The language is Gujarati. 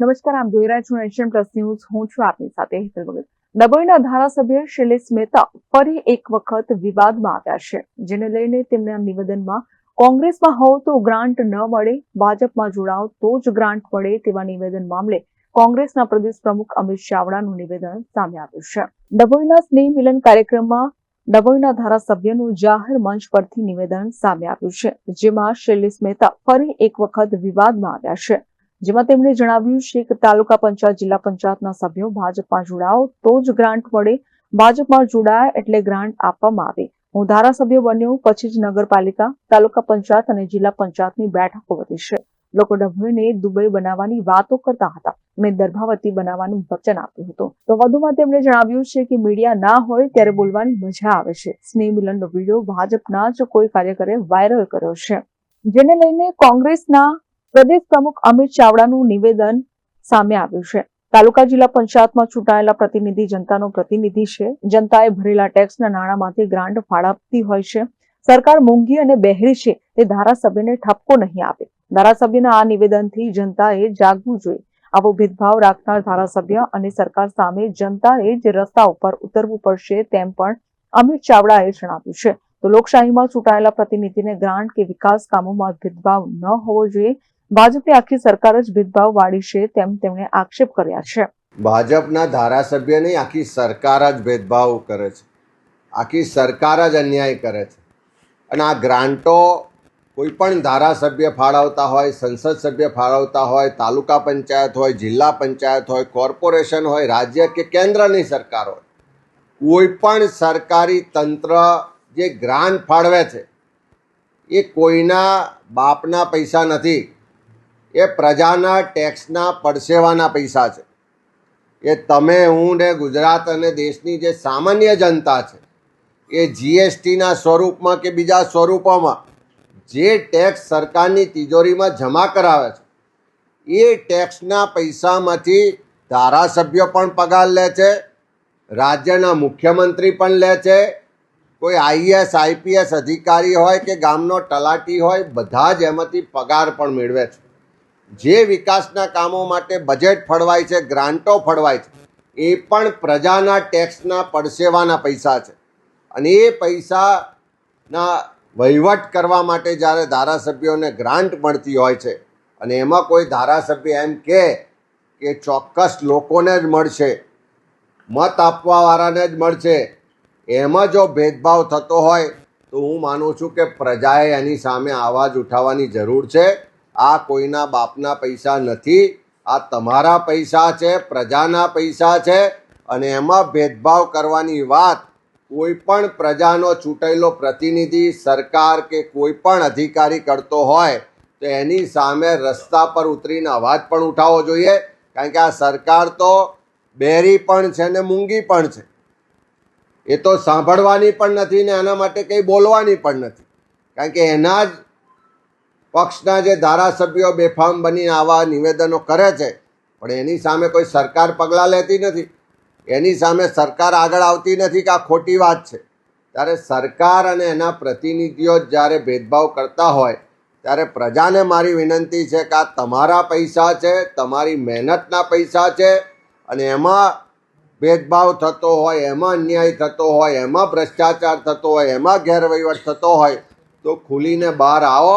નમસ્કાર આમ જોઈ રહ્યા છો એશિયન પ્લસ ન્યૂઝ હું છું આપની સાથે હેતલ ભગત. ડભોઈના ધારાસભ્ય શૈલેષ મહેતા ફરી એક વખત વિવાદમાં આવ્યા છે, જેને લઈને તેમના નિવેદનમાં કોંગ્રેસમાં હોવ તો ગ્રાન્ટ ન મળે, ભાજપમાં જોડાવ તો જ ગ્રાન્ટ મળે તેવા નિવેદન મામલે કોંગ્રેસના પ્રદેશ પ્રમુખ અમિત ચાવડાનું નિવેદન સામે આવ્યું છે. ડભોઈના સ્નેહ મિલન કાર્યક્રમમાં ડભોઈના ધારાસભ્યનું જાહેર મંચ પરથી નિવેદન સામે આવ્યું છે, જેમાં શૈલેષ મહેતા ફરી એક વખત વિવાદમાં આવ્યા છે. જેમાં તેમણે જણાવ્યું છે કે તાલુકા પંચાયત, જિલ્લા પંચાયતના સભ્યો ભાજપમાં જોડાઓ તો જ ગ્રાન્ટ મળે. ભાજપમાં જોડાયા એટલે ગ્રાન્ટ આપવામાં આવે. હું ધારાસભ્ય બન્યો, પછી જ નગરપાલિકા, તાલુકા પંચાયત અને જિલ્લા પંચાયતની બેઠકો વધી છે. લોકો ડભોઈને દુબઈ બનાવવાની વાતો કરતા હતા. મેં દર્ભાવતી બનાવવાનું વચન આપ્યું હતું. તો વધુમાં તેમણે જણાવ્યું છે કે મીડિયા ના હોય ત્યારે બોલવાની મજા આવે છે. સ્નેહ મિલનનો વીડિયો ભાજપના જ કોઈ કાર્યકરે વાયરલ કર્યો છે. જેને લઈને કોંગ્રેસના પ્રદેશ પ્રમુખ અમિત ચાવડાનું નિવેદન સામે આવ્યું છે. તાલુકા જિલ્લા પંચાયતમાં ચૂંટાયેલા પ્રતિનિધિ જનતાનો પ્રતિનિધિ છે. જનતાએ ભરેલા ટેક્સના નાણાંમાંથી ગ્રાન્ટ ફાળવતી હોય છે. સરકાર મોંઘી અને બહેરી છે તે ધારાસભ્યને ઠપકો નહીં આપે. ધારાસભ્યના આ નિવેદનથી જનતાએ જાગવું જોઈએ. આવો ભેદભાવ રાખનાર ધારાસભ્ય અને સરકાર સામે જનતાએ જ રસ્તા ઉપર ઉતરવું પડશે તેમ પણ અમિત ચાવડાએ જણાવ્યું છે. તો લોકશાહીમાં ચૂંટાયેલા પ્રતિનિધિને ગ્રાન્ટ કે વિકાસ કામોમાં ભેદભાવ ન હોવો જોઈએ. ભાજપની આખી સરકાર જ ભેદભાવ વાળી છે તેમ તેમણે આક્ષેપ કર્યા છે. ભાજપના ધારાસભ્યની આખી સરકાર જ ભેદભાવ કરે છે. આખી સરકાર જ અન્યાય કરે છે. અને આ ગ્રાન્ટો કોઈ પણ ધારાસભ્ય ફાળવતા હોય, સંસદ સભ્ય ફાળવતા હોય, તાલુકા પંચાયત હોય, જિલ્લા પંચાયત હોય, કોર્પોરેશન હોય, રાજ્ય કે કેન્દ્રની સરકાર હોય, કોઈ પણ સરકારી તંત્ર જે ગ્રાન્ટ ફાળવે છે, એ કોઈના બાપના પૈસા નથી. એ પ્રજાના ટેક્સના પડસેવાના પૈસા છે. એ તમે, હું ને ગુજરાત અને દેશની જે સામાન્ય જનતા છે, એ જીએસટીના સ્વરૂપમાં કે બીજા સ્વરૂપોમાં જે ટેક્સ સરકારની તિજોરીમાં જમા કરાવે છે, એ ટેક્સના પૈસામાંથી ધારાસભ્યો પણ પગાર લે છે, રાજ્યના મુખ્યમંત્રી પણ લે છે, કોઈ આઈએસ આઈપીએસ અધિકારી હોય કે ગામનો તલાટી હોય, બધા જ એમાંથી પગાર પણ મેળવે છે. જે વિકાસના કામો માટે બજેટ ફળવાય છે, ગ્રાન્ટો ફળવાય છે, એ પણ પ્રજાના ટેક્સના પડસેવાના પૈસા છે. અને એ પૈસાના વહીવટ કરવા માટે જ્યારે ધારાસભ્યોને ગ્રાન્ટ મળતી હોય છે અને એમાં કોઈ ધારાસભ્ય એમ કહે કે ચોક્કસ લોકોને જ મળશે, મત આપવાવાળાને જ મળશે, એમાં જો ભેદભાવ થતો હોય તો હું માનું છું કે પ્રજાએ એની સામે આવાજ ઉઠાવવાની જરૂર છે. આ કોઈના બાપના પૈસા નથી, આ તમારા પૈસા છે, પ્રજાના પૈસા છે, અને એમાં ભેદભાવ કરવાની વાત, કોઈ પણ પ્રજાનો ચૂંટાયેલો પ્રતિનિધિ, સરકાર કે કોઈ પણ અધિકારી કરતો હોય, તો એની સામે રસ્તા પર ઉતરીને અવાજ પણ ઉઠાવવો જોઈએ, કારણ કે આ સરકાર તો બેરી પણ છે ને મૂંગી પણ છે. એ તો સાંભળવાની પણ નથી ને એના માટે કંઈ બોલવાની પણ નથી. કારણ કે એના જ પક્ષના જે ધારાસભ્યો બેફામ બનીને આવા નિવેદનો કરે છે, પણ એની સામે કોઈ સરકાર પગલાં લેતી નથી. એની સામે સરકાર આગળ આવતી નથી કે આ ખોટી વાત છે. ત્યારે સરકાર અને એના પ્રતિનિધિઓ જ્યારે ભેદભાવ કરતા હોય, ત્યારે પ્રજાને મારી વિનંતી છે કે આ તમારા પૈસા છે, તમારી મહેનતના પૈસા છે, અને એમાં ભેદભાવ થતો હોય, એમાં અન્યાય થતો હોય, એમાં ભ્રષ્ટાચાર થતો હોય, એમાં ગેરવહીવટ થતો હોય, તો ખુલીને બહાર આવો.